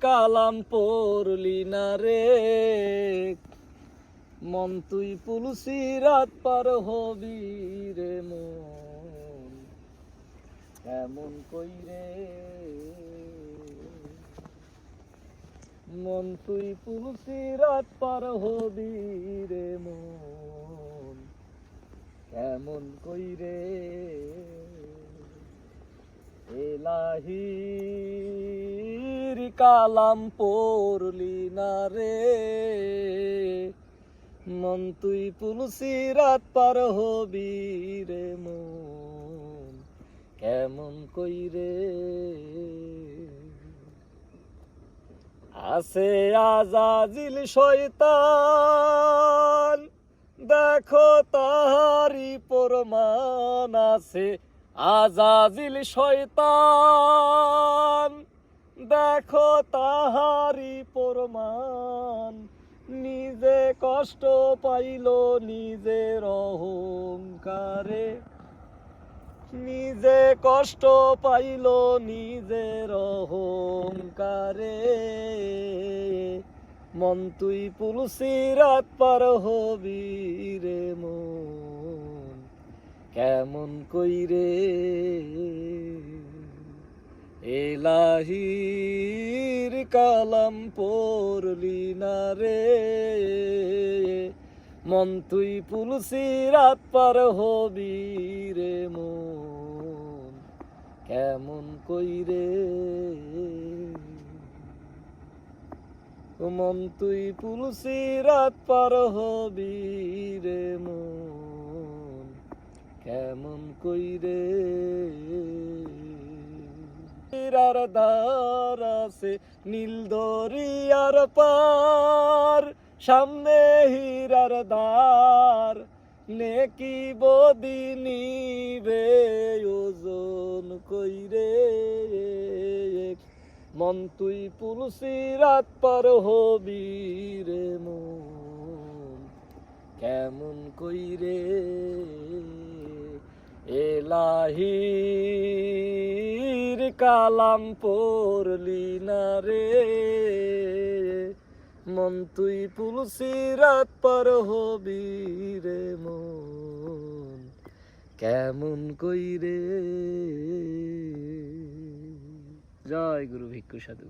কালাম পড়লি না রে। মন তুই পুলসি, রাত পার হবি রে মন। কেমন কই রে? মন তুই পুলসি, রাত পার হবি রে মন। কেমন কই রে? এলাহির কালাম পড়লি না রে। মন তুই পুলসি, রাত পার হবি রে মন। কেমন কই রে? আছে আজাজিল শয়তান। দেখো তাহারি প্রমাণ আছে আজাজিল শয়তান। দেখো তাহারি প্রমাণ। নিজে কষ্ট পাইল নিজের অহংকারে। নিজে কষ্ট পাইল নিজের অহংকারে। মন তুই পুলসি রাত পার হবি রে মন। কেমন কই রে এলাহির কালাম পড়লি না রে। মন তুই পুলসি, রাত পার হবি রে মন। কেমন কই রে? মন তুই পুলসি, রাত পার হবি রে মন। কেমন কই রে? হীরার দ্বার আছে, নীল দরিয়ার পার। সামনে হীরার দ্বার, নেকি বদি নিবে ওজন কইরে। মন তুই পুলসি রাত পার হবি রে মন, কেমন কইরে? এলাহির কালাম পড়লি না রে। মন তুই পুলসি, রাত পার হবি রে মন। কেমন কই রে জয় গুরু ভিক্ষু সাধু।